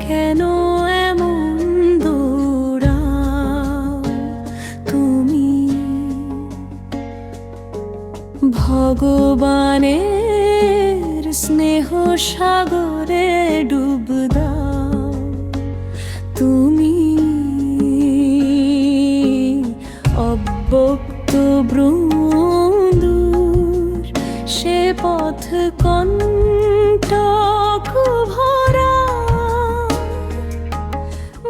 কেন এমন তুমি ভগবানের স্নেহ সাগরে ডুবদা কণ্টক ভরা।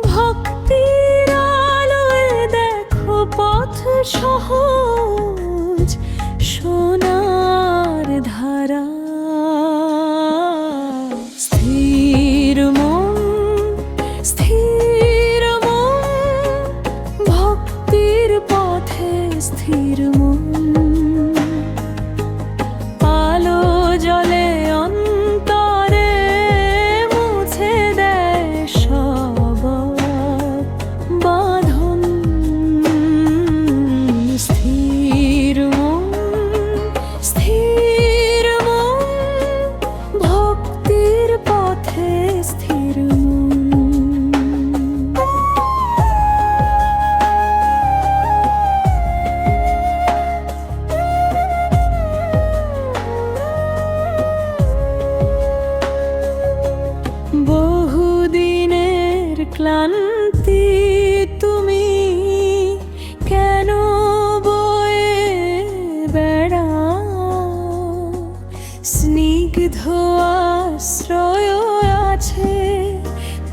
ভক্তির আলোয় দেখো পথ সহজ ক্লান্তি তুমি কেন বয়ে বেড়াও? স্নিগ্ধ আশ্রয় আছে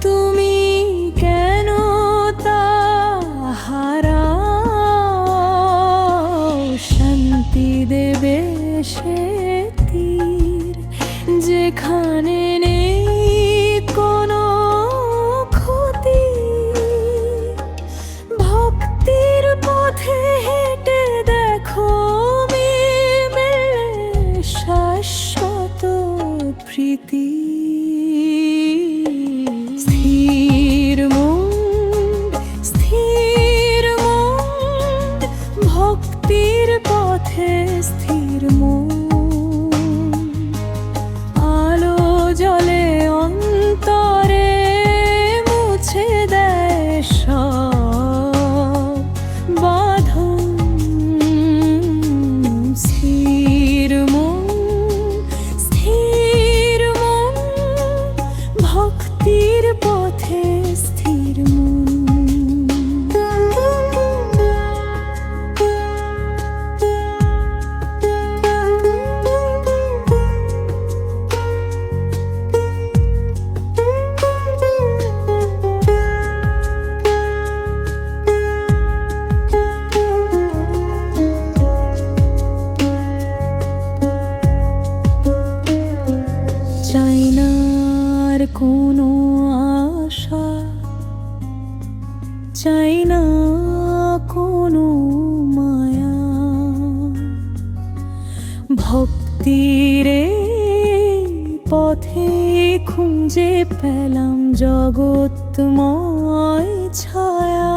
তুমি কেন তা হারাও? শান্তি দেবে সে তীর যেখানে ভক্তির পথে আশা চাই না কোনো মায়া। ভক্তির পথে খুঁজে পেলাম জগৎময় ছায়া।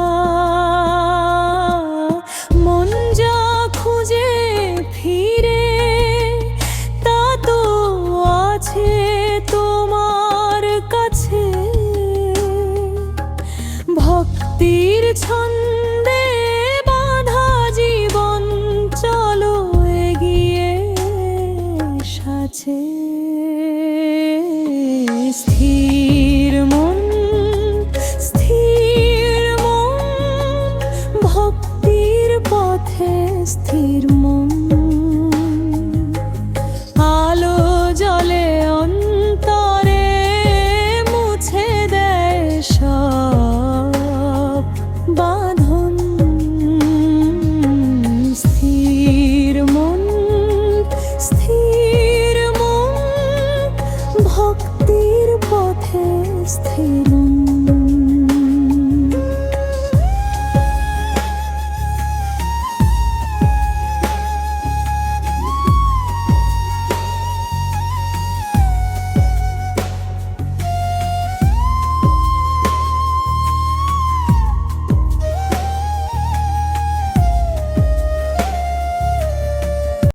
ভক্তির ছন্দে বাধা জীবন চলো এগিয়ে সাছে স্থির মন স্থির মন, ভক্তির পথে স্থির মন।